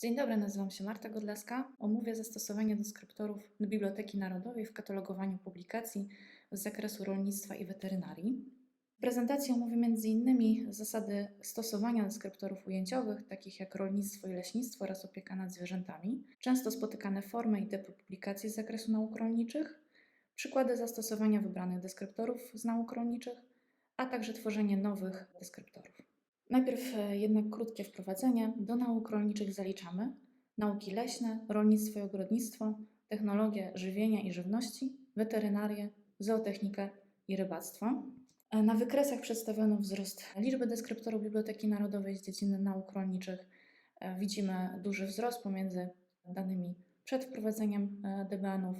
Dzień dobry, nazywam się Marta Godleska. Omówię zastosowanie deskryptorów Biblioteki Narodowej w katalogowaniu publikacji z zakresu rolnictwa i weterynarii. W prezentacji omówię m.in. zasady stosowania deskryptorów ujęciowych, takich jak rolnictwo i leśnictwo oraz opieka nad zwierzętami, często spotykane formy i typy publikacji z zakresu nauk rolniczych, przykłady zastosowania wybranych deskryptorów z nauk rolniczych, a także tworzenie nowych deskryptorów. Najpierw e, jednak krótkie wprowadzenie. Do nauk rolniczych zaliczamy nauki leśne, rolnictwo i ogrodnictwo, technologię żywienia i żywności, weterynarię, zootechnikę i rybactwo. E, Na wykresach przedstawiono wzrost liczby deskryptorów Biblioteki Narodowej z dziedziny nauk rolniczych. E, Widzimy duży wzrost pomiędzy danymi przed wprowadzeniem DBN-ów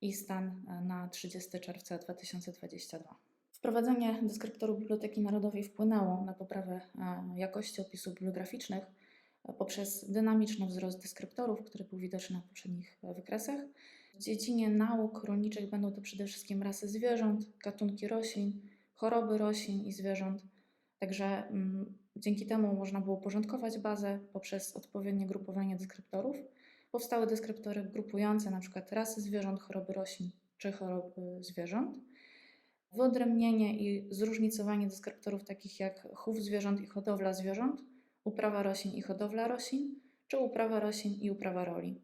i stan na 30 czerwca 2022. Wprowadzenie deskryptorów Biblioteki Narodowej wpłynęło na poprawę e, jakości opisów bibliograficznych e, poprzez dynamiczny wzrost deskryptorów, który był widoczny na poprzednich e, wykresach. W dziedzinie nauk rolniczych będą to przede wszystkim rasy zwierząt, gatunki roślin, choroby roślin i zwierząt. Także mm, dzięki temu można było porządkować bazę poprzez odpowiednie grupowanie deskryptorów. Powstały deskryptory grupujące np. rasy zwierząt, choroby roślin czy choroby zwierząt. Wyodrębnienie i zróżnicowanie deskryptorów takich jak chów zwierząt i hodowla zwierząt, uprawa roślin i hodowla roślin, czy uprawa roślin i uprawa roli.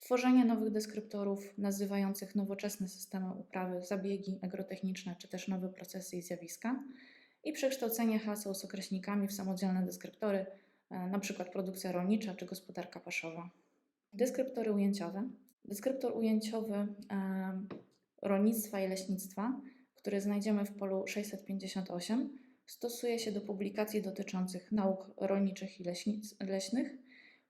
Tworzenie nowych deskryptorów nazywających nowoczesne systemy uprawy, zabiegi agrotechniczne czy też nowe procesy i zjawiska i przekształcenie haseł z określnikami w samodzielne deskryptory, np. produkcja rolnicza czy gospodarka paszowa. Deskryptory ujęciowe. Deskryptor ujęciowy e, rolnictwa i leśnictwa który znajdziemy w polu 658, stosuje się do publikacji dotyczących nauk rolniczych i leśnic, leśnych,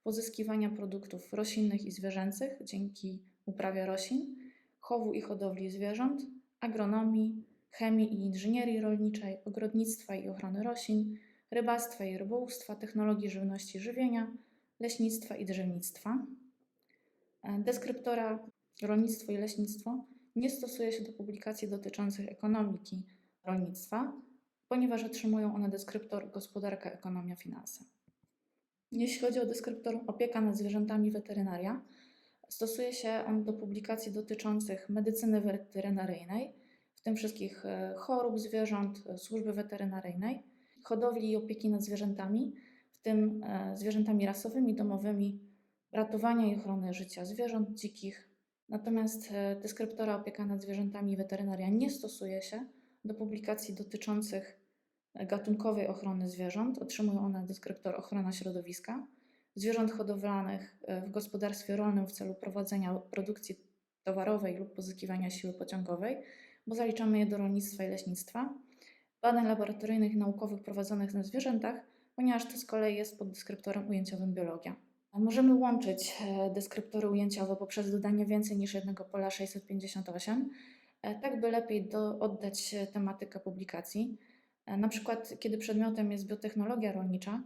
pozyskiwania produktów roślinnych i zwierzęcych dzięki uprawie roślin, chowu i hodowli zwierząt, agronomii, chemii i inżynierii rolniczej, ogrodnictwa i ochrony roślin, rybactwa i rybołówstwa, technologii żywności i żywienia, leśnictwa i drzewnictwa. E, Deskryptora rolnictwo i leśnictwo nie stosuje się do publikacji dotyczących ekonomiki rolnictwa, ponieważ otrzymują one deskryptor gospodarka, ekonomia, finanse. Jeśli chodzi o deskryptor opieka nad zwierzętami weterynaria, stosuje się on do publikacji dotyczących medycyny weterynaryjnej, w tym wszystkich e, chorób zwierząt, e, służby weterynaryjnej, hodowli i opieki nad zwierzętami, w tym e, zwierzętami rasowymi, domowymi, ratowania i ochrony życia zwierząt dzikich, Natomiast e, deskryptora opieka nad zwierzętami weterynaria nie stosuje się do publikacji dotyczących gatunkowej ochrony zwierząt. Otrzymują one deskryptor ochrona środowiska, zwierząt hodowlanych e, w gospodarstwie rolnym w celu prowadzenia produkcji towarowej lub pozyskiwania siły pociągowej, bo zaliczamy je do rolnictwa i leśnictwa, badań laboratoryjnych i naukowych prowadzonych na zwierzętach, ponieważ to z kolei jest pod deskryptorem ujęciowym biologia. Możemy łączyć e, deskryptory ujęciowe poprzez dodanie więcej niż jednego pola 658, e, tak by lepiej do, oddać tematykę publikacji. E, na przykład, kiedy przedmiotem jest biotechnologia rolnicza,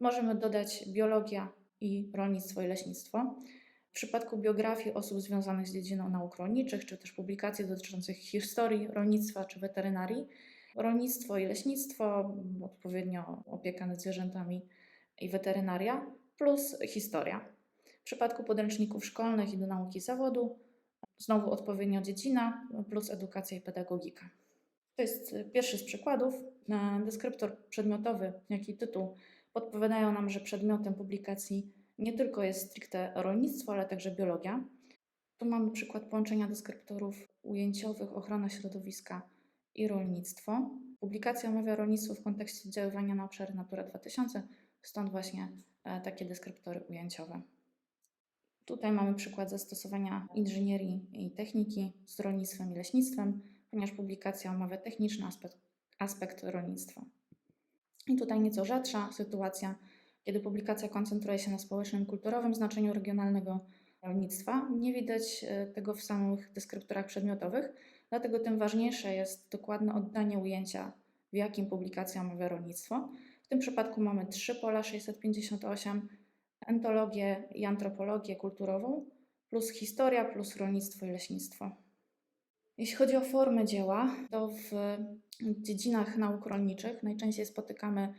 możemy dodać biologia i rolnictwo i leśnictwo. W przypadku biografii osób związanych z dziedziną nauk rolniczych, czy też publikacji dotyczących historii rolnictwa czy weterynarii, rolnictwo i leśnictwo, odpowiednio opieka nad zwierzętami i weterynaria, plus historia. W przypadku podręczników szkolnych i do nauki zawodu, znowu odpowiednio dziedzina plus edukacja i pedagogika. To jest pierwszy z przykładów. Deskryptor przedmiotowy, jak i tytuł podpowiadają nam, że przedmiotem publikacji nie tylko jest stricte rolnictwo, ale także biologia. Tu mamy przykład połączenia deskryptorów ujęciowych ochrona środowiska i rolnictwo. Publikacja omawia rolnictwo w kontekście oddziaływania na obszary Natura 2000, stąd właśnie E, takie deskryptory ujęciowe. Tutaj mamy przykład zastosowania inżynierii i techniki z rolnictwem i leśnictwem, ponieważ publikacja omawia techniczny aspekt, aspekt rolnictwa. I tutaj nieco rzadsza sytuacja, kiedy publikacja koncentruje się na społecznym, kulturowym znaczeniu regionalnego rolnictwa. Nie widać e, tego w samych deskryptorach przedmiotowych, dlatego tym ważniejsze jest dokładne oddanie ujęcia, w jakim publikacja omawia rolnictwo tym przypadku mamy trzy pola 658, entologię i antropologię kulturową, plus historia, plus rolnictwo i leśnictwo. Jeśli chodzi o formę dzieła, to w dziedzinach nauk rolniczych najczęściej spotykamy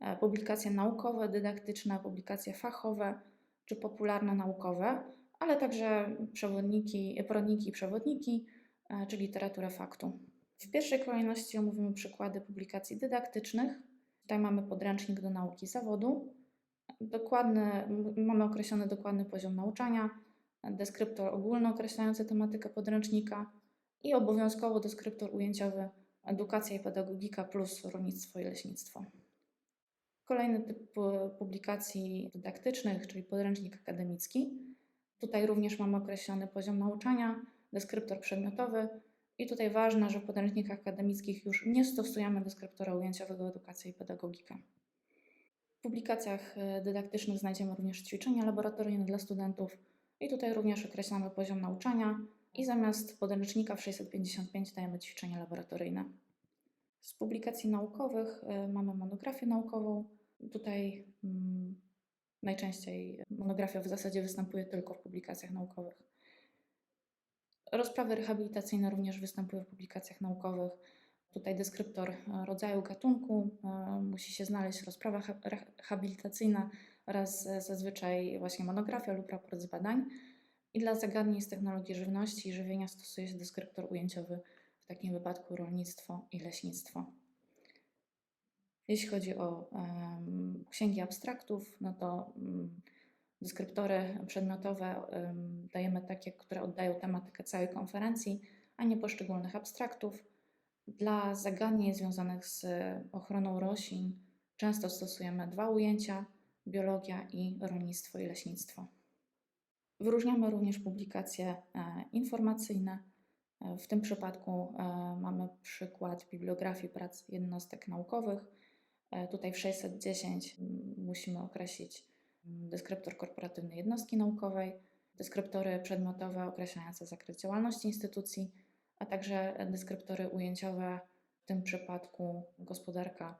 e, publikacje naukowe, dydaktyczne, publikacje fachowe, czy popularno-naukowe, ale także przewodniki, poradniki i przewodniki, e, czy literaturę faktu. W pierwszej kolejności omówimy przykłady publikacji dydaktycznych. Tutaj mamy podręcznik do nauki zawodu. Dokładny, mamy określony dokładny poziom nauczania, deskryptor ogólny określający tematykę podręcznika i obowiązkowo deskryptor ujęciowy edukacja i pedagogika plus rolnictwo i leśnictwo. Kolejny typ publikacji dydaktycznych, czyli podręcznik akademicki. Tutaj również mamy określony poziom nauczania, deskryptor przedmiotowy i tutaj ważne, że w podręcznikach akademickich już nie stosujemy deskryptora ujęciowego edukacja i pedagogika. W publikacjach e, dydaktycznych znajdziemy również ćwiczenia laboratoryjne dla studentów i tutaj również określamy poziom nauczania i zamiast podręcznika w 655 dajemy ćwiczenia laboratoryjne. Z publikacji naukowych y, mamy monografię naukową. Tutaj mm, najczęściej monografia w zasadzie występuje tylko w publikacjach naukowych. Rozprawy rehabilitacyjne również występują w publikacjach naukowych. Tutaj deskryptor rodzaju gatunku, y, musi się znaleźć rozprawa rehabilitacyjna oraz zazwyczaj właśnie monografia lub raport z badań. I dla zagadnień z technologii żywności i żywienia stosuje się deskryptor ujęciowy w takim wypadku rolnictwo i leśnictwo. Jeśli chodzi o um, księgi abstraktów, no to um, deskryptory przedmiotowe dajemy takie, które oddają tematykę całej konferencji, a nie poszczególnych abstraktów. Dla zagadnień związanych z ochroną roślin często stosujemy dwa ujęcia: biologia i rolnictwo i leśnictwo. Wyróżniamy również publikacje e, informacyjne w tym przypadku e, mamy przykład bibliografii prac jednostek naukowych. E, tutaj w 610 musimy określić deskryptor korporatywny jednostki naukowej, deskryptory przedmiotowe określające zakres działalności instytucji, a także deskryptory ujęciowe, w tym przypadku gospodarka,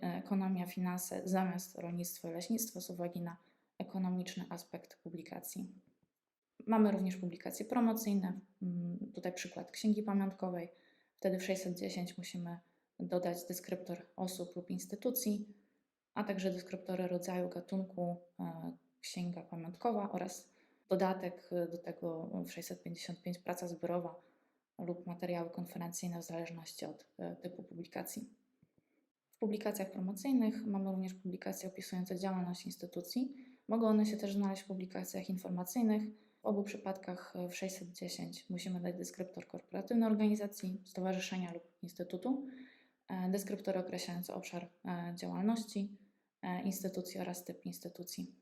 ekonomia, finanse zamiast rolnictwo i leśnictwo z uwagi na ekonomiczny aspekt publikacji. Mamy również publikacje promocyjne, mm, tutaj przykład księgi pamiątkowej. Wtedy w 610 musimy dodać deskryptor osób lub instytucji, a także deskryptory rodzaju, gatunku, e, księga pamiątkowa oraz dodatek do tego w 655 praca zbiorowa lub materiały konferencyjne w zależności od e, typu publikacji. W publikacjach promocyjnych mamy również publikacje opisujące działalność instytucji. Mogą one się też znaleźć w publikacjach informacyjnych, w obu przypadkach e, w 610 musimy dać deskryptor korporatywny organizacji, stowarzyszenia lub instytutu, e, deskryptor określający obszar e, działalności instytucji oraz typ instytucji.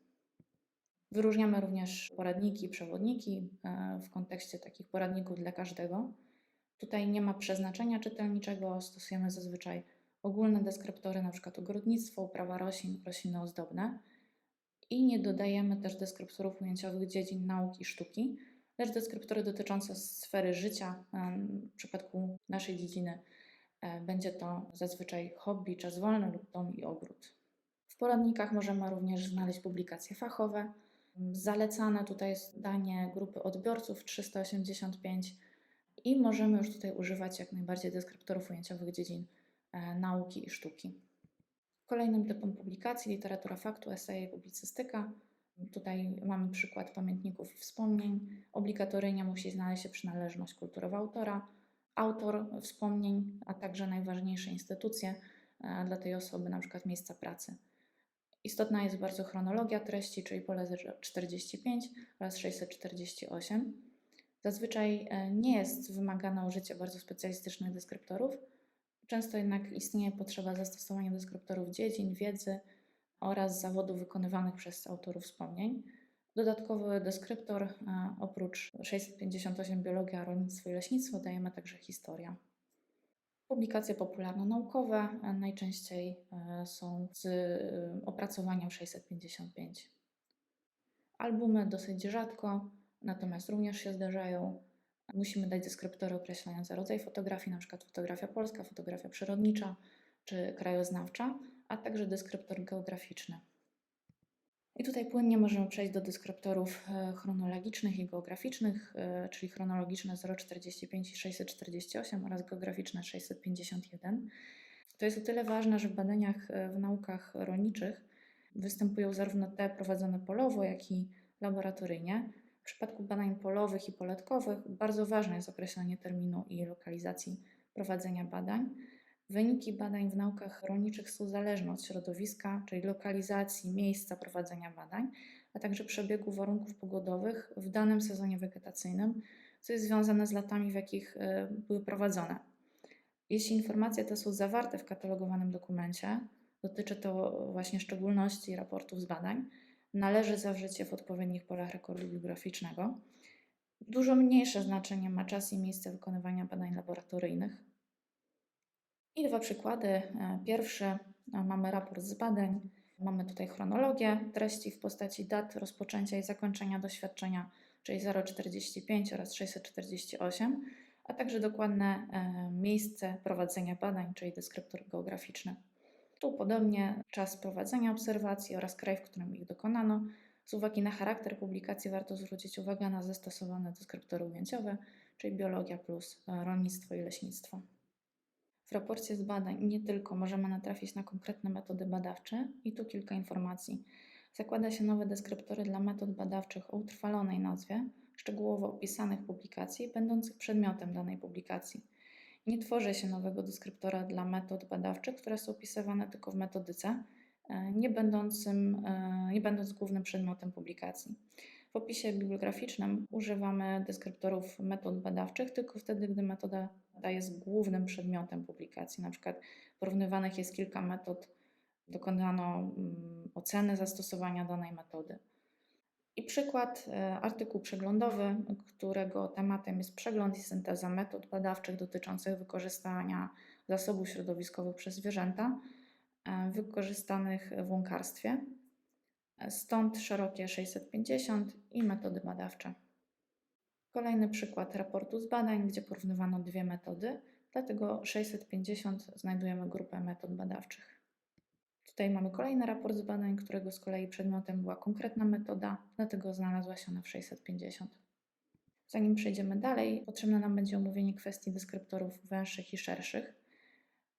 Wyróżniamy również poradniki, przewodniki w kontekście takich poradników dla każdego. Tutaj nie ma przeznaczenia czytelniczego, stosujemy zazwyczaj ogólne deskryptory, np. ogrodnictwo, uprawa roślin, rośliny ozdobne i nie dodajemy też deskryptorów ujęciowych dziedzin nauki i sztuki, lecz deskryptory dotyczące sfery życia. W przypadku naszej dziedziny e, będzie to zazwyczaj hobby, czas wolny lub dom i ogród. Poradnikach możemy również znaleźć publikacje fachowe. Zalecane tutaj jest danie grupy odbiorców 385 i możemy już tutaj używać jak najbardziej deskryptorów ujęciowych dziedzin e, nauki i sztuki. Kolejnym typem publikacji literatura faktu, eseje i publicystyka. Tutaj mamy przykład pamiętników i wspomnień. Obligatoryjnie musi znaleźć się przynależność kulturowa autora, autor wspomnień, a także najważniejsze instytucje e, dla tej osoby, na przykład miejsca pracy. Istotna jest bardzo chronologia treści, czyli pole 45 oraz 648. Zazwyczaj e, nie jest wymagane użycie bardzo specjalistycznych deskryptorów, Często jednak istnieje potrzeba zastosowania deskryptorów dziedzin, wiedzy oraz zawodów wykonywanych przez autorów wspomnień. Dodatkowy deskryptor, e, oprócz 658 biologia, rolnictwo i leśnictwo, dajemy także historia. Publikacje popularno-naukowe e, najczęściej e, są z opracowaniem 655. Albumy dosyć rzadko, natomiast również się zdarzają. Musimy dać deskryptory określające rodzaj fotografii, np. fotografia polska, fotografia przyrodnicza czy krajoznawcza, a także deskryptor geograficzny. I tutaj płynnie możemy przejść do deskryptorów e, chronologicznych i geograficznych, e, czyli chronologiczne 045 i 648 oraz geograficzne 651. To jest o tyle ważne, że w badaniach e, w naukach rolniczych Występują zarówno te prowadzone polowo, jak i laboratoryjnie. W przypadku badań polowych i poletkowych bardzo ważne jest określenie terminu i lokalizacji prowadzenia badań. Wyniki badań w naukach rolniczych są zależne od środowiska, czyli lokalizacji, miejsca prowadzenia badań, a także przebiegu warunków pogodowych w danym sezonie wegetacyjnym, co jest związane z latami, w jakich e, były prowadzone. Jeśli informacje te są zawarte w katalogowanym dokumencie, dotyczy to właśnie szczególności raportów z badań, należy zawrzeć je w odpowiednich polach rekordu biograficznego. Dużo mniejsze znaczenie ma czas i miejsce wykonywania badań laboratoryjnych. I dwa przykłady. E, pierwszy e, mamy raport z badań. Mamy tutaj chronologię treści w postaci dat rozpoczęcia i zakończenia doświadczenia, czyli 045 oraz 648, a także dokładne e, miejsce prowadzenia badań, czyli deskryptor geograficzny. Tu podobnie czas prowadzenia obserwacji oraz kraj, w którym ich dokonano. Z uwagi na charakter publikacji warto zwrócić uwagę na zastosowane deskryptory ujęciowe, czyli biologia plus rolnictwo i leśnictwo. W raporcie z badań nie tylko możemy natrafić na konkretne metody badawcze i tu kilka informacji. Zakłada się nowe deskryptory dla metod badawczych o utrwalonej nazwie, szczegółowo opisanych publikacji, będących przedmiotem danej publikacji. Nie tworzy się nowego deskryptora dla metod badawczych, które są opisywane tylko w metodyce, nie, będącym, e, nie będąc głównym przedmiotem publikacji. W opisie bibliograficznym używamy deskryptorów metod badawczych tylko wtedy, gdy metoda jest głównym przedmiotem publikacji. Na przykład porównywanych jest kilka metod, dokonano mm, oceny zastosowania danej metody. I przykład, e, artykuł przeglądowy, którego tematem jest przegląd i synteza metod badawczych dotyczących wykorzystania zasobów środowiskowych przez zwierzęta e, wykorzystanych w łąkarstwie. Stąd szerokie 650 i metody badawcze. Kolejny przykład raportu z badań, gdzie porównywano dwie metody, dlatego 650 znajdujemy grupę metod badawczych. Tutaj mamy kolejny raport z badań, którego z kolei przedmiotem była konkretna metoda, dlatego znalazła się ona w 650. Zanim przejdziemy dalej, potrzebne nam będzie omówienie kwestii deskryptorów węższych i szerszych.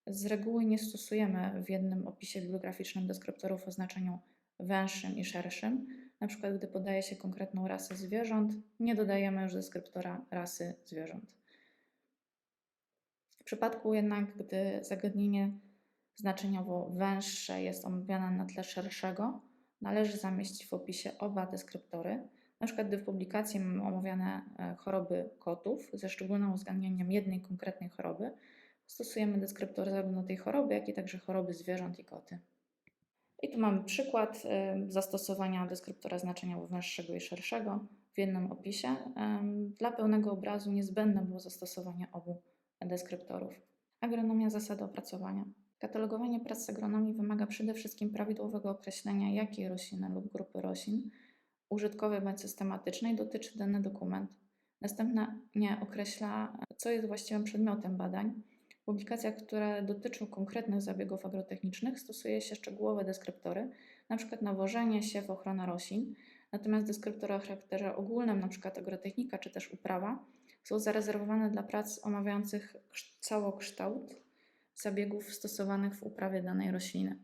Z reguły nie stosujemy w jednym opisie bibliograficznym deskryptorów o znaczeniu węższym i szerszym. Na przykład, gdy podaje się konkretną rasę zwierząt, nie dodajemy już deskryptora rasy zwierząt. W przypadku jednak, gdy zagadnienie znaczeniowo węższe jest omawiane na tle szerszego, należy zamieścić w opisie oba deskryptory. Na przykład, gdy w publikacji mamy omawiane e, choroby kotów ze szczególnym uwzględnieniem jednej konkretnej choroby, stosujemy deskryptor zarówno tej choroby, jak i także choroby zwierząt i koty. I tu mamy przykład zastosowania deskryptora znaczenia węższego i szerszego w jednym opisie. Dla pełnego obrazu niezbędne było zastosowanie obu deskryptorów. Agronomia zasady opracowania. Katalogowanie prac z agronomii wymaga przede wszystkim prawidłowego określenia, jakiej rośliny lub grupy roślin użytkowej bądź systematycznej dotyczy dany dokument. Następnie określa, co jest właściwym przedmiotem badań publikacjach, które dotyczą konkretnych zabiegów agrotechnicznych, stosuje się szczegółowe deskryptory, np. nawożenie, siew, ochrona roślin. Natomiast deskryptory o charakterze ogólnym, np. agrotechnika czy też uprawa, są zarezerwowane dla prac omawiających całokształt zabiegów stosowanych w uprawie danej rośliny.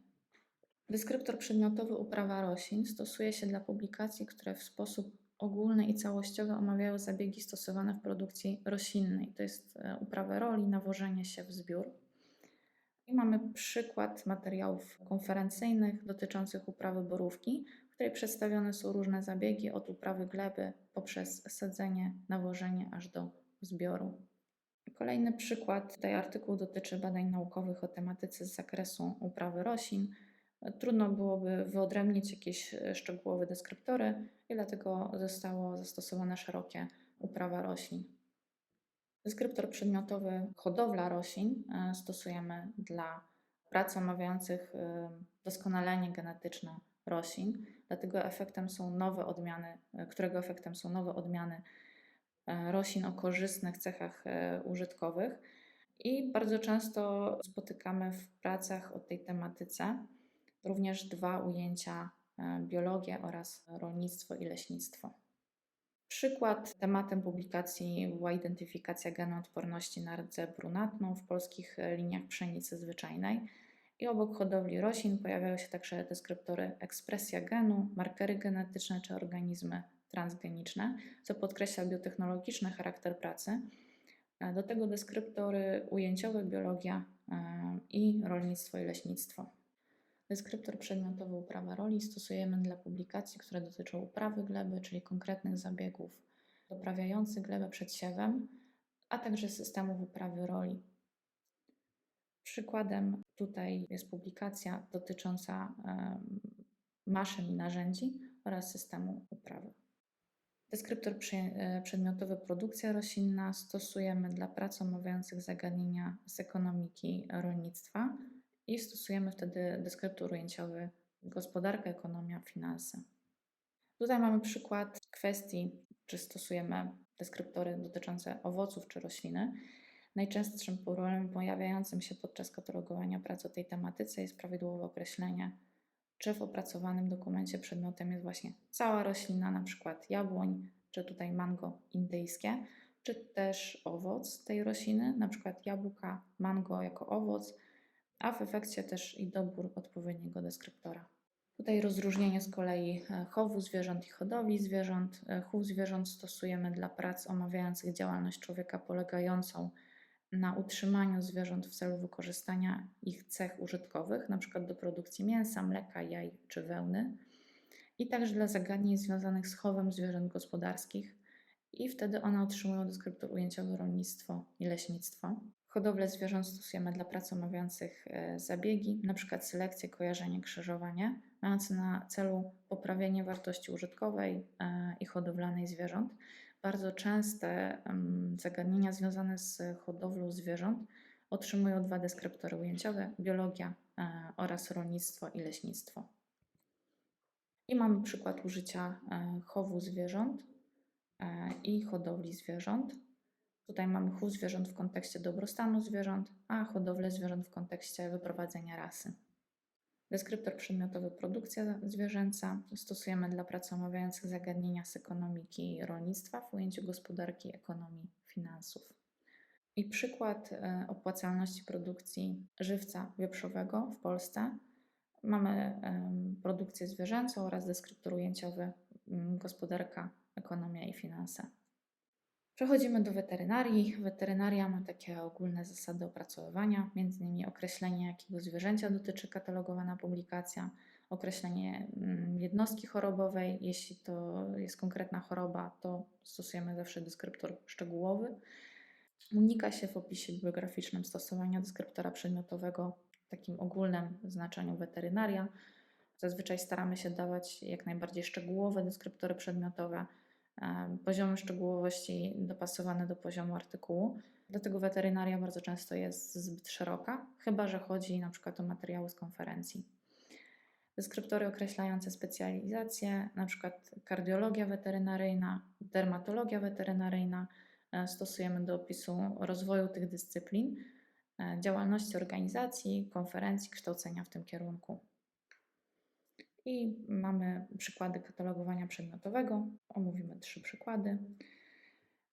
Deskryptor przedmiotowy uprawa roślin stosuje się dla publikacji, które w sposób ogólne i całościowe omawiają zabiegi stosowane w produkcji roślinnej. To jest e, uprawę roli, nawożenie się w zbiór. I mamy przykład materiałów konferencyjnych dotyczących uprawy borówki, w której przedstawione są różne zabiegi od uprawy gleby poprzez sadzenie, nawożenie aż do zbioru. Kolejny przykład, tutaj artykuł dotyczy badań naukowych o tematyce z zakresu uprawy roślin. Trudno byłoby wyodrębnić jakieś e, szczegółowe deskryptory i dlatego zostało zastosowane szerokie uprawa roślin. Deskryptor przedmiotowy hodowla roślin e, stosujemy dla prac omawiających e, doskonalenie genetyczne roślin, dlatego efektem są nowe odmiany, którego efektem są nowe odmiany roślin o korzystnych cechach użytkowych. I bardzo często spotykamy w pracach o tej tematyce również dwa ujęcia e, biologię oraz rolnictwo i leśnictwo. Przykład tematem publikacji była identyfikacja genu odporności na rdze brunatną w polskich e, liniach pszenicy zwyczajnej. I obok hodowli roślin pojawiają się także deskryptory ekspresja genu, markery genetyczne czy organizmy transgeniczne, co podkreśla biotechnologiczny charakter pracy. E, Do tego deskryptory ujęciowe, biologia i rolnictwo i leśnictwo. Deskryptor przedmiotowy uprawa roli stosujemy dla publikacji, które dotyczą uprawy gleby, czyli konkretnych zabiegów doprawiających glebę przed siewem, a także systemów uprawy roli. Przykładem tutaj jest publikacja dotycząca maszyn i narzędzi oraz systemu uprawy. Deskryptor e, przedmiotowy produkcja roślinna stosujemy dla prac omawiających zagadnienia z ekonomiki rolnictwa i stosujemy wtedy deskryptor ujęciowy gospodarka, ekonomia, finanse. Tutaj mamy przykład kwestii, czy stosujemy deskryptory dotyczące owoców czy rośliny. Najczęstszym problemem pojawiającym się podczas katalogowania prac o tej tematyce jest prawidłowe określenie, czy w opracowanym dokumencie przedmiotem jest właśnie cała roślina, na przykład jabłoń, czy tutaj mango indyjskie, czy też owoc tej rośliny, na przykład jabłka, mango jako owoc, a w efekcie też i dobór odpowiedniego deskryptora. Tutaj rozróżnienie z kolei e, chowu zwierząt i hodowli zwierząt. E, Chów zwierząt stosujemy dla prac omawiających działalność człowieka polegającą na utrzymaniu zwierząt w celu wykorzystania ich cech użytkowych, np. do produkcji mięsa, mleka, jaj czy wełny, i także dla zagadnień związanych z chowem zwierząt gospodarskich, i wtedy one otrzymują deskryptor ujęciowy rolnictwo i leśnictwo. Hodowlę zwierząt stosujemy dla prac omawiających e, zabiegi, np. selekcję, kojarzenie, krzyżowanie, mające na celu poprawienie wartości użytkowej e, i hodowlanej zwierząt. Bardzo częste zagadnienia związane z hodowlą zwierząt otrzymują dwa deskryptory ujęciowe: biologia e, oraz rolnictwo i leśnictwo. I mamy przykład użycia chowu zwierząt i hodowli zwierząt. Tutaj mamy chów zwierząt w kontekście dobrostanu zwierząt, a hodowlę zwierząt w kontekście wyprowadzenia rasy. Deskryptor przedmiotowy produkcja zwierzęca stosujemy dla prac omawiających zagadnienia z ekonomiki i rolnictwa w ujęciu gospodarki, ekonomii, finansów. I przykład e, opłacalności produkcji żywca wieprzowego w Polsce. Mamy produkcję zwierzęcą oraz deskryptor ujęciowy gospodarka, ekonomia i finanse. Przechodzimy do weterynarii. Weterynaria ma takie ogólne zasady opracowywania, m.in. określenie, jakiego zwierzęcia dotyczy katalogowana publikacja, określenie mm, jednostki chorobowej. Jeśli to jest konkretna choroba, to stosujemy zawsze deskryptor szczegółowy. Unika się w opisie bibliograficznym stosowania deskryptora przedmiotowego w takim ogólnym znaczeniu weterynaria. Zazwyczaj staramy się dawać jak najbardziej szczegółowe deskryptory przedmiotowe, em, poziomem szczegółowości dopasowane do poziomu artykułu. Dlatego weterynaria bardzo często jest zbyt szeroka, chyba że chodzi na przykład o materiały z konferencji. Deskryptory określające specjalizacje, na przykład kardiologia weterynaryjna, dermatologia weterynaryjna, e, stosujemy do opisu rozwoju tych dyscyplin, e, działalności organizacji, konferencji, kształcenia w tym kierunku. I mamy przykłady katalogowania przedmiotowego. Omówimy trzy przykłady.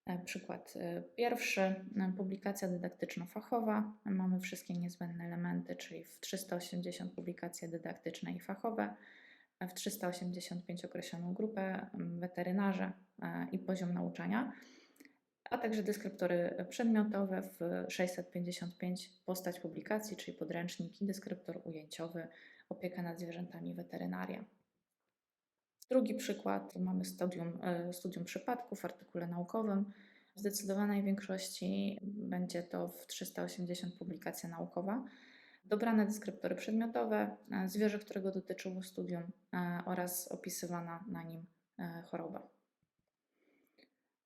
E, Przykład e, pierwszy, e, publikacja dydaktyczno-fachowa. Mamy wszystkie niezbędne elementy, czyli w 380 publikacje dydaktyczne i fachowe, w 385 określoną grupę, weterynarze i poziom nauczania, a także deskryptory przedmiotowe w 655 postać publikacji, czyli podręczniki, deskryptor ujęciowy, opieka nad zwierzętami, weterynaria. Drugi przykład mamy studium, e, studium przypadków w artykule naukowym. W zdecydowanej większości będzie to w 380 publikacja naukowa. Dobrane deskryptory przedmiotowe, e, zwierzę, którego dotyczyło studium e, oraz opisywana na nim choroba.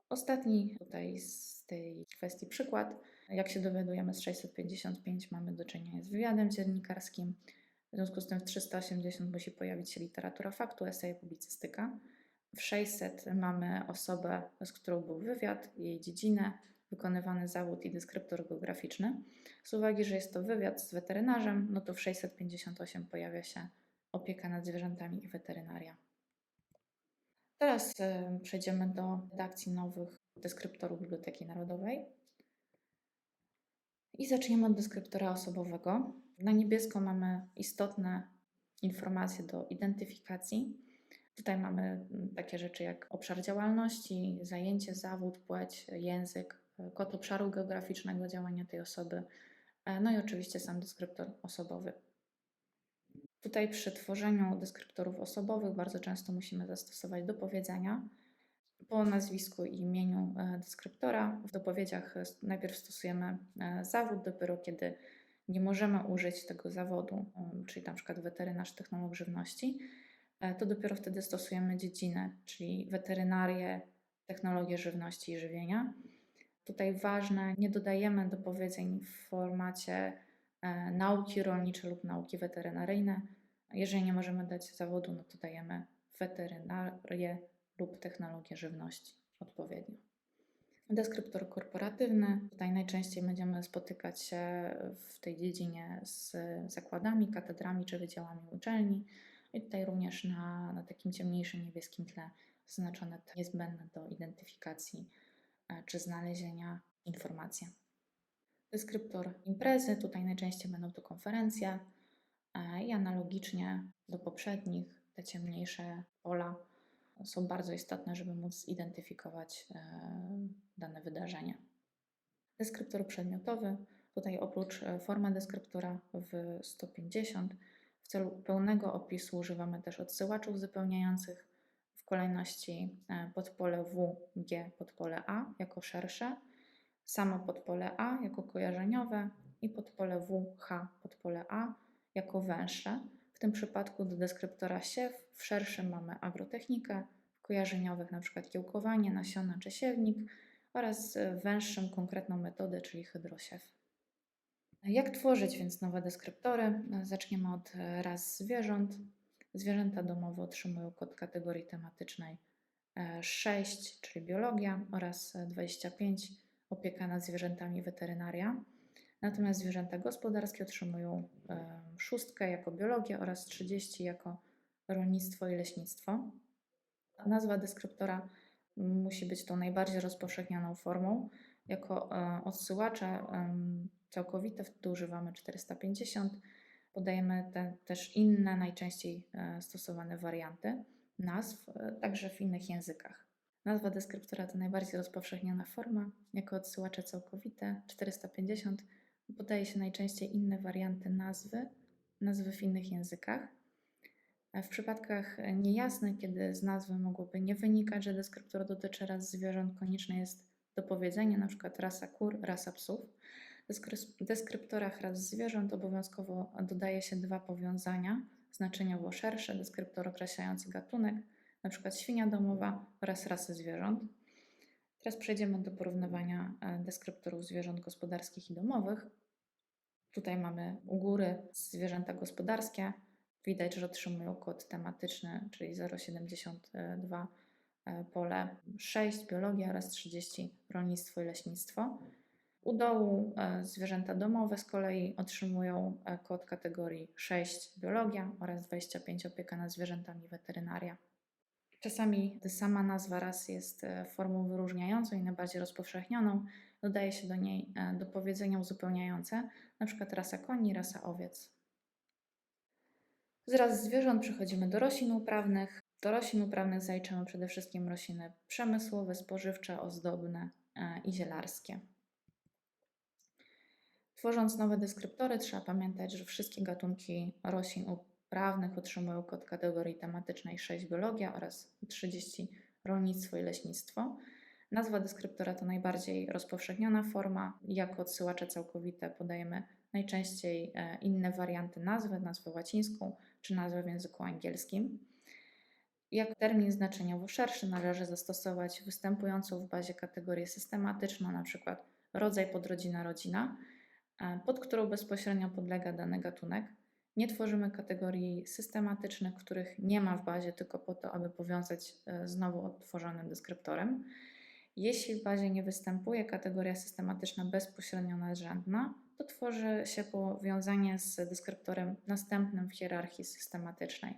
Ostatni tutaj z tej kwestii przykład. Jak się dowiadujemy z 655 mamy do czynienia z wywiadem dziennikarskim. W związku z tym w 380 musi pojawić się literatura faktu, esej, publicystyka. W 600 mamy osobę, z którą był wywiad, jej dziedzinę, wykonywany zawód i deskryptor geograficzny. Z uwagi, że jest to wywiad z weterynarzem, no to w 658 pojawia się opieka nad zwierzętami i weterynaria. Teraz e, przejdziemy do redakcji nowych deskryptorów Biblioteki Narodowej. I zaczniemy od deskryptora osobowego. Na niebiesko mamy istotne informacje do identyfikacji. Tutaj mamy mm, takie rzeczy jak obszar działalności, zajęcie, zawód, płeć, język, e, kod obszaru geograficznego działania tej osoby, e, no i oczywiście sam deskryptor osobowy. Tutaj przy tworzeniu deskryptorów osobowych bardzo często musimy zastosować dopowiedzenia po nazwisku i imieniu e, deskryptora. W dopowiedziach najpierw stosujemy zawód, dopiero kiedy nie możemy użyć tego zawodu, czyli na przykład weterynarz, technolog żywności, to dopiero wtedy stosujemy dziedzinę, czyli weterynarię, technologię żywności i żywienia. Tutaj ważne, nie dodajemy dopowiedzeń w formacie nauki rolnicze lub nauki weterynaryjne. Jeżeli nie możemy dać zawodu, no to dajemy weterynarię lub technologię żywności odpowiednio. Deskryptor korporatywny. Tutaj najczęściej będziemy spotykać się w tej dziedzinie z zakładami, katedrami czy wydziałami uczelni. I tutaj również na, na takim ciemniejszym niebieskim tle zaznaczone te niezbędne do identyfikacji e, czy znalezienia informacje. Deskryptor imprezy. Tutaj najczęściej będą to konferencje i analogicznie do poprzednich te ciemniejsze pola są bardzo istotne, żeby móc zidentyfikować e, dane wydarzenie. Deskryptor przedmiotowy. Tutaj oprócz e, formy deskryptora w 150 w celu pełnego opisu używamy też odsyłaczów uzupełniających w kolejności e, podpole W, G, podpole A jako szersze, samo podpole A jako kojarzeniowe i podpole W, H, podpole A jako węższe. Tym przypadku do deskryptora siew w szerszym mamy agrotechnikę, w kojarzeniowych np. kiełkowanie, nasiona czy siewnik oraz w węższym konkretną metodę, czyli hydrosiew. Jak tworzyć więc nowe deskryptory? Zaczniemy od ras zwierząt. Zwierzęta domowe otrzymują kod kategorii tematycznej 6, czyli biologia, oraz 25 opieka nad zwierzętami weterynaria. Natomiast zwierzęta gospodarskie otrzymują szóstkę jako biologię oraz 30 jako rolnictwo i leśnictwo. Nazwa deskryptora musi być tą najbardziej rozpowszechnioną formą. Jako e, odsyłacze całkowite wtedy używamy 450. Podajemy te, też inne, najczęściej e, stosowane warianty nazw, e, także w innych językach. Nazwa deskryptora to najbardziej rozpowszechniona forma. Jako odsyłacze całkowite 450 podaje się najczęściej inne warianty nazwy, nazwy w innych językach. W przypadkach niejasnych, kiedy z nazwy mogłoby nie wynikać, że deskryptor dotyczy ras zwierząt, konieczne jest dopowiedzenie, np. rasa kur, rasa psów. W deskryptorach ras zwierząt obowiązkowo dodaje się dwa powiązania, znaczeniowo szersze, deskryptor określający gatunek, np. świnia domowa oraz rasy zwierząt. Teraz przejdziemy do porównywania e, deskryptorów zwierząt gospodarskich i domowych. Tutaj mamy u góry zwierzęta gospodarskie. Widać, że otrzymują kod tematyczny, czyli 072 e, pole 6 biologia oraz 30 rolnictwo i leśnictwo. U dołu e, zwierzęta domowe z kolei otrzymują kod kategorii 6 biologia oraz 25 opieka nad zwierzętami weterynaria. Czasami sama nazwa ras jest formą wyróżniającą i najbardziej rozpowszechnioną. Dodaje się do niej dopowiedzenia uzupełniające, np. rasa koni, rasa owiec. Z ras zwierząt przechodzimy do roślin uprawnych. Do roślin uprawnych zaliczamy przede wszystkim rośliny przemysłowe, spożywcze, ozdobne e, i zielarskie. Tworząc nowe deskryptory, trzeba pamiętać, że wszystkie gatunki roślin uprawnych otrzymują kod kategorii tematycznej 6 biologia oraz 30 rolnictwo i leśnictwo. Nazwa deskryptora to najbardziej rozpowszechniona forma. Jako odsyłacze całkowite podajemy najczęściej e, inne warianty nazwy, nazwę łacińską czy nazwę w języku angielskim. Jak termin znaczeniowo szerszy należy zastosować występującą w bazie kategorię systematyczną, np. rodzaj, podrodzina, rodzina, e, pod którą bezpośrednio podlega dany gatunek. Nie tworzymy kategorii systematycznych, których nie ma w bazie, tylko po to, aby powiązać e, z nowo odtworzonym deskryptorem. Jeśli w bazie nie występuje kategoria systematyczna bezpośrednio nadrzędna, to tworzy się powiązanie z deskryptorem następnym w hierarchii systematycznej.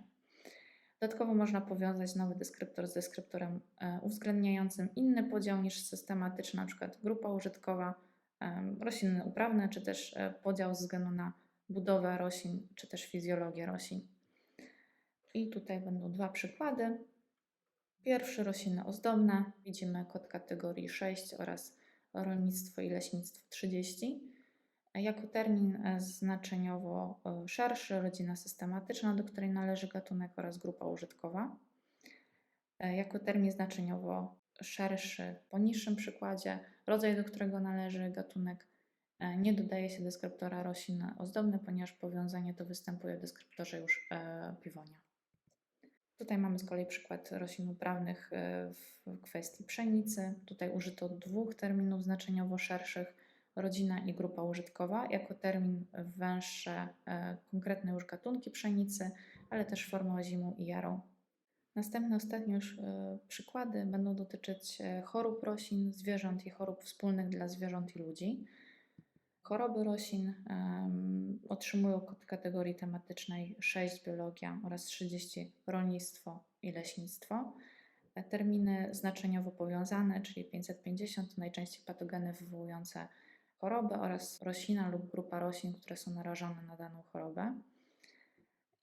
Dodatkowo można powiązać nowy deskryptor z deskryptorem e, uwzględniającym inny podział niż systematyczny, np. grupa użytkowa, rośliny uprawne, czy też e, podział ze względu na budowę roślin czy też fizjologię roślin. I tutaj będą dwa przykłady. Pierwszy rośliny ozdobne. Widzimy kod kategorii 6 oraz rolnictwo i leśnictwo 30. Jako termin e, znaczeniowo e, szerszy rodzina systematyczna, do której należy gatunek oraz grupa użytkowa. E, Jako termin znaczeniowo szerszy po niższym przykładzie rodzaj, do którego należy gatunek, nie dodaje się deskryptora roślin ozdobne, ponieważ powiązanie to występuje w deskryptorze już e, piwonia. Tutaj mamy z kolei przykład roślin uprawnych e, w kwestii pszenicy. Tutaj użyto dwóch terminów znaczeniowo szerszych, rodzina i grupa użytkowa, jako termin węższe e, konkretne już gatunki pszenicy, ale też formę ozimu i jarą. Następne, ostatnie już e, przykłady będą dotyczyć e, chorób roślin, zwierząt i chorób wspólnych dla zwierząt i ludzi. Choroby roślin otrzymują kod kategorii tematycznej 6 biologia oraz 30 rolnictwo i leśnictwo. E, Terminy znaczeniowo powiązane, czyli 550 to najczęściej patogeny wywołujące chorobę oraz roślina lub grupa roślin, które są narażone na daną chorobę.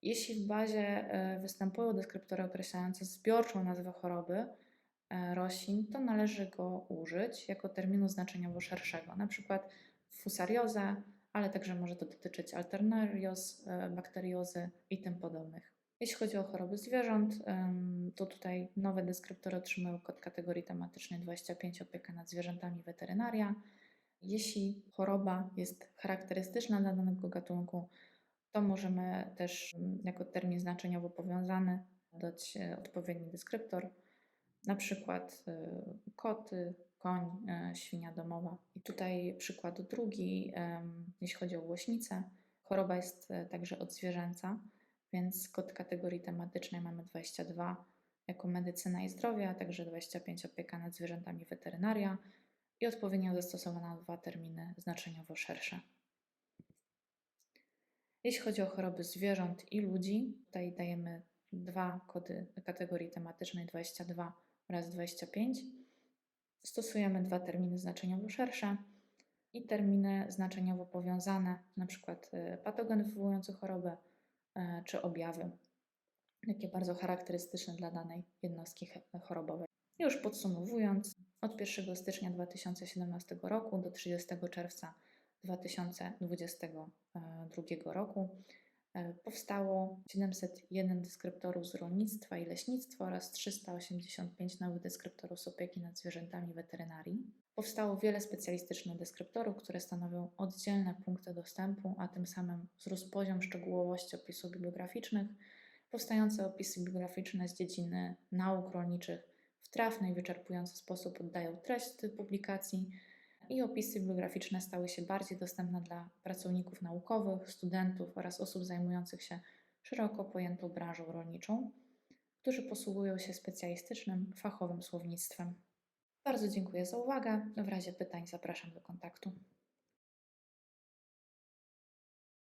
Jeśli w bazie e, występują deskryptory określające zbiorczą nazwę choroby e, roślin, to należy go użyć jako terminu znaczeniowo szerszego, na przykład fusariozę, ale także może to dotyczyć alternarios, e, bakteriozy i tym podobnych. Jeśli chodzi o choroby zwierząt, to tutaj nowe deskryptory otrzymują kod kategorii tematycznej 25 opieka nad zwierzętami weterynaria. Jeśli choroba jest charakterystyczna dla danego gatunku, to możemy też jako termin znaczeniowo powiązany dać e, odpowiedni deskryptor, na przykład e, koty, koń, e, świnia domowa. I tutaj przykład drugi, jeśli chodzi o łośnicę. Choroba jest e, także odzwierzęca, więc kod kategorii tematycznej mamy 22 jako medycyna i zdrowie, a także 25 opieka nad zwierzętami weterynaria i odpowiednio zastosowane dwa terminy znaczeniowo szersze. Jeśli chodzi o choroby zwierząt i ludzi, tutaj dajemy dwa kody kategorii tematycznej 22 oraz 25. Stosujemy dwa terminy znaczeniowo szersze i terminy znaczeniowo powiązane, przykład y, patogen wywołujący chorobę e, czy objawy, takie bardzo charakterystyczne dla danej jednostki chorobowej. Już podsumowując, od 1 stycznia 2017 roku do 30 czerwca 2022 roku e, powstało 701 deskryptorów z rolnictwa i leśnictwa oraz 385 nowych deskryptorów z opieki nad zwierzętami weterynarii. Powstało wiele specjalistycznych deskryptorów, które stanowią oddzielne punkty dostępu, a tym samym wzrósł poziom szczegółowości opisów bibliograficznych. Powstające opisy bibliograficzne z dziedziny nauk rolniczych w trafny i wyczerpujący sposób oddają treść tych publikacji i opisy bibliograficzne stały się bardziej dostępne dla pracowników naukowych, studentów oraz osób zajmujących się szeroko pojętą branżą rolniczą, którzy posługują się specjalistycznym, fachowym słownictwem. Bardzo dziękuję za uwagę. W razie pytań zapraszam do kontaktu.